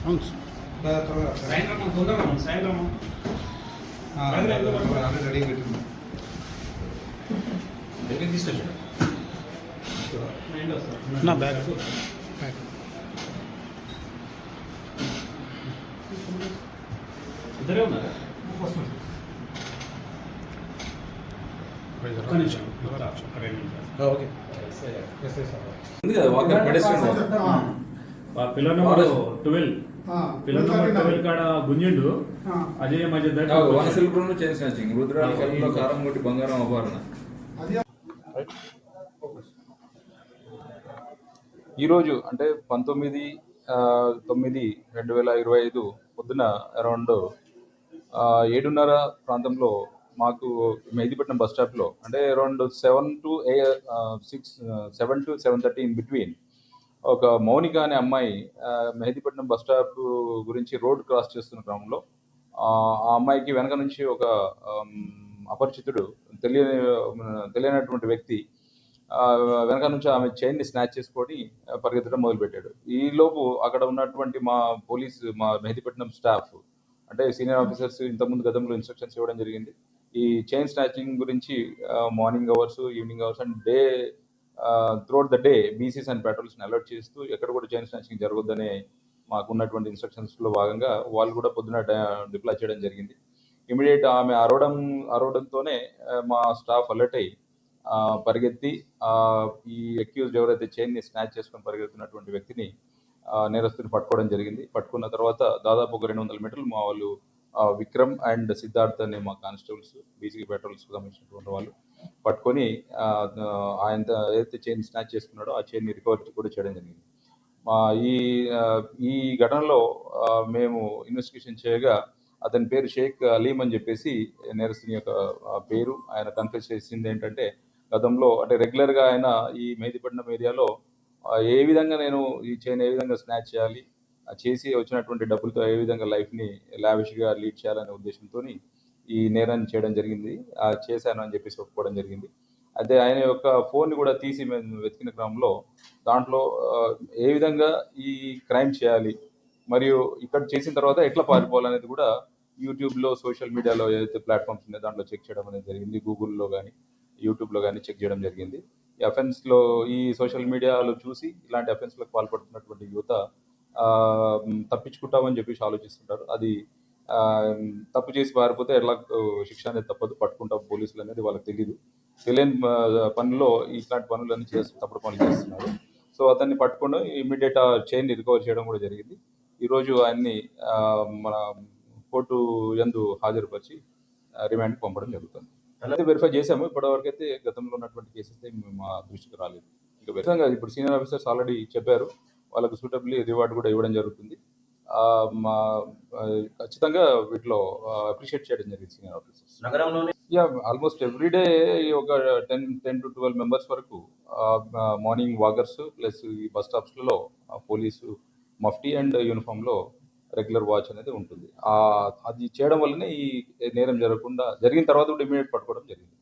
అవును సాయంత్రం తొందరగా సాయంత్రం రెడీ పెట్టింది నా బ్యాగ్. ఇద్దరే ఉన్నారా? Pillar number twelve. Pillar number twelve కాడ గుంజిండు. అజయ్ మధ్య కళ్ళలో కారం కొట్టి బంగారం ఈరోజు అంటే పంతొమ్మిది తొమ్మిది రెండు వేల ఇరవై ఐదు పొద్దున అరౌండ్ ఆ, ఏడున్నర ప్రాంతంలో మాకు మెహదీపట్నం బస్ స్టాప్లో అంటే around seven to a six seven to seven thirty in between ఒక మౌనిక అనే అమ్మాయి మెహదీపట్నం బస్ స్టాప్ గురించి రోడ్ క్రాస్ చేస్తున్న క్రమంలో ఆ అమ్మాయికి వెనక నుంచి ఒక అపరిచితుడు తెలియని తెలియనటువంటి వ్యక్తి వెనక నుంచి ఆమె చైన్ని స్నాచ్ చేసుకొని పరిగెత్తడం మొదలుపెట్టాడు. ఈలోపు అక్కడ ఉన్నటువంటి మా పోలీస్ మా మెహదీపట్నం స్టాఫ్ అంటే సీనియర్ ఆఫీసర్స్ ఇంతకుముందు గతంలో ఇన్స్ట్రక్షన్స్ ఇవ్వడం జరిగింది. ఈ చైన్ స్నాచింగ్ గురించి morning hours evening hours and day throughout the day PCs and పెట్రోల్స్ని alert చేస్తూ ఎక్కడ కూడా చైన్ స్నాచింగ్ జరగొద్దనే మాకు ఉన్నటువంటి ఇన్స్ట్రక్షన్స్లో భాగంగా వాళ్ళు కూడా పొద్దున డిప్లాయ్ చేయడం జరిగింది. ఇమీడియట్ ఆమె అరవడం అరవడంతోనే మా స్టాఫ్ అలర్ట్ అయ్యి పరిగెత్తి ఈ అక్యూజ్డ్ ఎవరైతే చైన్ని స్నాచ్ చేసుకొని పరిగెత్తున్నటువంటి వ్యక్తిని నేరస్తుని పట్టుకోవడం జరిగింది. పట్టుకున్న తర్వాత దాదాపు ఒక రెండు వందల మీటర్లు మా వాళ్ళు విక్రమ్ అండ్ సిద్ధార్థ్ అనే మా కానిస్టేబుల్స్ బీసీ పెట్రోల్స్ సంబంధించినటువంటి వాళ్ళు పట్టుకొని ఆయన ఏదైతే చైన్ స్నాచ్ చేసుకున్నాడో ఆ చైన్ రికవరీ కూడా చేయడం జరిగింది. మా ఈ ఈ ఘటనలో మేము ఇన్వెస్టిగేషన్ చేయగా అతని పేరు షేక్ అలీం అని చెప్పేసి నేరస్తుని యొక్క పేరు ఆయన కన్ఫ్యూజ్ చేసింది ఏంటంటే గతంలో అంటే రెగ్యులర్గా ఆయన ఈ మెహదీపట్నం ఏరియాలో ఏ విధంగా నేను ఈ చైన్ ఏ విధంగా స్నాచ్ చేయాలి చేసి వచ్చినటువంటి డబ్బులతో ఏ విధంగా లైఫ్ని లావిష్గా లీడ్ చేయాలనే ఉద్దేశంతో ఈ నేరాన్ని చేయడం జరిగింది. చేశాను అని చెప్పేసి ఒప్పుకోవడం జరిగింది. అయితే ఆయన యొక్క ఫోన్ కూడా తీసి మేము వెతికిన క్రమంలో దాంట్లో ఏ విధంగా ఈ క్రైమ్ చేయాలి మరియు ఇక్కడ చేసిన తర్వాత ఎట్లా పారిపోవాలనేది కూడా యూట్యూబ్లో సోషల్ మీడియాలో ఏదైతే ప్లాట్ఫామ్స్ ఉన్నాయో దాంట్లో చెక్ చేయడం అనేది జరిగింది. గూగుల్లో కానీ యూట్యూబ్లో కానీ చెక్ చేయడం జరిగింది. ఈ అఫెన్స్లో ఈ సోషల్ మీడియాలో చూసి ఇలాంటి అఫెన్స్లకు పాల్పడుతున్నటువంటి యువత తప్పించుకుంటామని చెప్పేసి ఆలోచిస్తుంటారు. అది తప్పు చేసి పారిపోతే ఎలా శిక్ష అనేది తప్పదు పట్టుకుంటాం పోలీసులు అనేది వాళ్ళకి తెలియదు తెలియని పనుల్లో పనిలో ఇట్లాంటి పనులన్నీ చేస్తూ తప్పుడు పనులు చేస్తున్నారు. సో అతన్ని పట్టుకుని ఇమీడియట్ ఆ చైన్ రికవర్ చేయడం కూడా జరిగింది. ఈరోజు ఆయన్ని మన కోర్టు యందు హాజరుపరిచి రిమాండ్ రిమాండ్కి పంపడం జరుగుతుంది. అలాగే వెరిఫై చేశాము. ఇప్పటివరకు అయితే గతంలో ఉన్నటువంటి కేసెస్ మా దృష్టికి రాలేదు. ఇంకా ఇప్పుడు సీనియర్ ఆఫీసర్స్ ఆల్రెడీ చెప్పారు. వాళ్ళకు సూటబుల్లీ రివార్డ్ కూడా ఇవ్వడం జరుగుతుంది. మా ఖచ్చితంగా వీటిలో అప్రిషియేట్ చేయడం జరిగింది సీనియర్ ఆఫీసర్స్ నగరంలోనే? యా ఆల్మోస్ట్ ఎవ్రీడే ఒక ten ten to twelve members వరకు మార్నింగ్ వాకర్స్ ప్లస్ ఈ బస్ స్టాప్స్లలో పోలీసు మఫ్టీ అండ్ యూనిఫామ్లో రెగ్యులర్ వాచ్ అనేది ఉంటుంది. ఆ, అది చేయడం వల్లనే ఈ నేరం జరగకుండా జరిగిన తర్వాత కూడా ఇమీడియట్ పట్టుకోవడం జరిగింది.